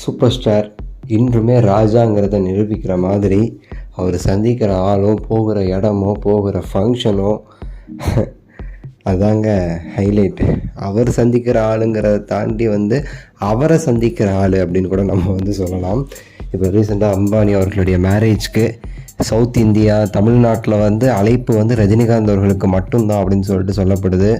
Super star இன்றுமே ராஜாங்கிறத நிரூபிக்கிற மாதிரி அவர் சந்திக்கிற ஆளும் போகிற இடமோ போகிற ஃபங்க்ஷனோ அதாங்க ஹைலைட் அவர் சந்திக்கிற ஆளுங்கிறத தாண்டி வந்து அவரை சந்திக்கிற ஆள் அப்படின்னு கூட நம்ம வந்து சொல்லலாம். இப்போ ரீசெண்டாக அம்பானி அவர்களுடைய மேரேஜ்க்கு சவுத் இந்தியா தமிழ்நாட்டில் வந்து அழைப்பு வந்து ரஜினிகாந்த் அவர்களுக்கு மட்டும்தான் அப்படின்னு சொல்லிட்டு சொல்லப்படுது.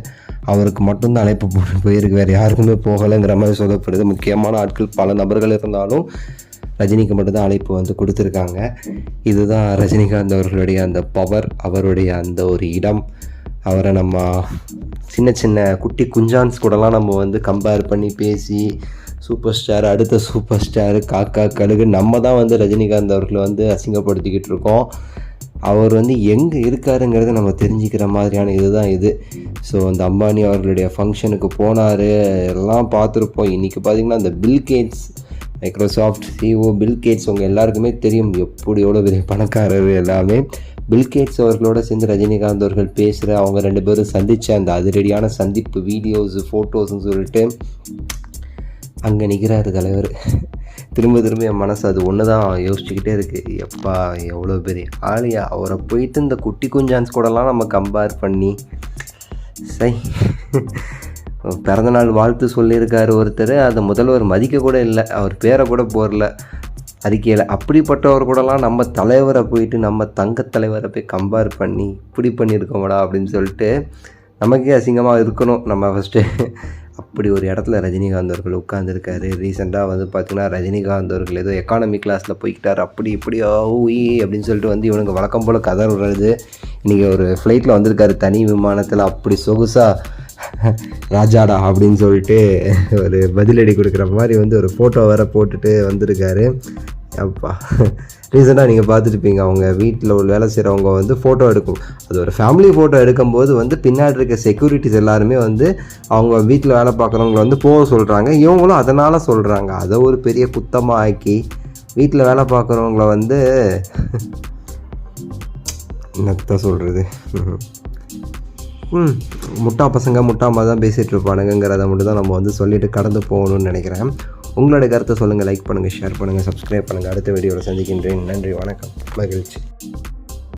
அவருக்கு மட்டும்தான் அழைப்பு போட்டு போயிருக்கு. வேறு யாருக்குமே போகலைங்கிற மாதிரி சொல்லப்படுது. முக்கியமான ஆட்கள் பல நபர்கள் இருந்தாலும் ரஜினிக்கு மட்டும்தான் அழைப்பு வந்து கொடுத்துருக்காங்க. இதுதான் ரஜினிகாந்த் அவர்களுடைய அந்த பவர் அவருடைய அந்த ஒரு இடம். அவரை நம்ம சின்ன சின்ன குட்டி குஞ்சான்ஸ் கூடலாம் நம்ம வந்து கம்பேர் பண்ணி பேசி சூப்பர் ஸ்டார் அடுத்த சூப்பர் ஸ்டார் காக்கா கழுகு நம்ம தான் வந்து ரஜினிகாந்த் அவர்களை வந்து அசிங்கப்படுத்திக்கிட்டு இருக்கோம். அவர் வந்து எங்கே இருக்காருங்கிறத நம்ம தெரிஞ்சுக்கிற மாதிரியான இதுதான் இது. ஸோ அந்த அம்பானி அவர்களுடைய ஃபங்க்ஷனுக்கு போனார். எல்லாம் பார்த்துருப்போம். இன்றைக்கி பார்த்திங்கன்னா அந்த பில்கேட்ஸ் மைக்ரோசாஃப்ட் சிஓ பில்கேட்ஸ் உங்கள் எல்லாருக்குமே தெரியும். எப்படி எவ்வளோ பெரிய பணக்காரர் எல்லாமே. பில்கேட்ஸ் அவர்களோட சேர்ந்து ரஜினிகாந்த் அவர்கள் பேசுகிற அவங்க ரெண்டு பேரும் சந்தித்த அந்த அதிரடியான சந்திப்பு வீடியோஸு ஃபோட்டோஸ்ன்னு சொல்லிட்டு அங்கே நிற்கிறாரு தலைவர். திரும்ப திரும்ப என் மனசு அது ஒன்று தான் யோசிச்சுக்கிட்டே இருக்குது எப்பா எவ்வளோ பெரிய ஆளியா? அவரை போயிட்டு இந்த குட்டி குஞ்சான்ஸ் கூடலாம் நம்ம கம்பேர் பண்ணி. சை. பிறந்தநாள் வாழ்த்து சொல்லியிருக்காரு ஒருத்தர். அதை முதல்வர் மதிக்க கூட இல்லை. அவர் பேரை கூட போரல. அறிக்கையில் அப்படிப்பட்டவர் கூடலாம் நம்ம தலைவரை போயிட்டு நம்ம தங்க தலைவரை போய் கம்பேர் பண்ணி இப்படி பண்ணியிருக்கோம்டா அப்படின்னு சொல்லிட்டு நமக்கே அசிங்கமாக இருக்கணும். நம்ம ஃபஸ்ட்டு அப்படி ஒரு இடத்துல ரஜினிகாந்த் அவர்கள் உட்காந்துருக்காரு ரீசெண்டாக வந்து பார்த்திங்கன்னா ரஜினிகாந்த் அவர்கள் ஏதோ எக்கானமி கிளாஸில் போய்கிட்டார் அப்படி இப்படி ஊய் அப்படின்னு சொல்லிட்டு வந்து இவனுக்கு வழக்கம் போல் கதர் விடுறது. இன்றைக்கி ஒரு ஃப்ளைட்டில் வந்திருக்காரு தனி விமானத்தில். அப்படி சொகுசாக ராஜாடா அப்படின்னு சொல்லிட்டு ஒரு பதிலடி கொடுக்குற மாதிரி வந்து ஒரு ஃபோட்டோ வேற போட்டுட்டு வந்திருக்காரு. அப்பா. ரீசெண்டாக நீங்கள் பார்த்துருப்பீங்க அவங்க வீட்டில் ஒரு வேலை செய்கிறவங்க வந்து ஃபோட்டோ எடுக்கும். அது ஒரு ஃபேமிலி ஃபோட்டோ எடுக்கும்போது வந்து பின்னாடி இருக்க செக்யூரிட்டிஸ் எல்லாருமே வந்து அவங்க வீட்டில் வேலை பார்க்குறவங்கள வந்து போக சொல்கிறாங்க இவங்களும் அதனால் சொல்கிறாங்க அதை ஒரு பெரிய குத்தமாக ஆக்கி வீட்டில் வேலை பார்க்குறவங்கள வந்து என்னத்தான் சொல்கிறது ம் முட்டா பசங்க முட்டாமா தான் பேசிகிட்டு இருப்பானுங்கிறத மட்டும் தான் நம்ம வந்து சொல்லிட்டு கடந்து போகணும்னு நினைக்கிறேன். உங்களோட கருத்தை சொல்லுங்கள் லைக் பண்ணுங்கள் ஷேர் பண்ணுங்கள் சப்ஸ்கிரைப் பண்ணுங்கள் அடுத்த வீடியோவில் சந்திக்கின்றேன். நன்றி வணக்கம். மகிழ்ச்சி.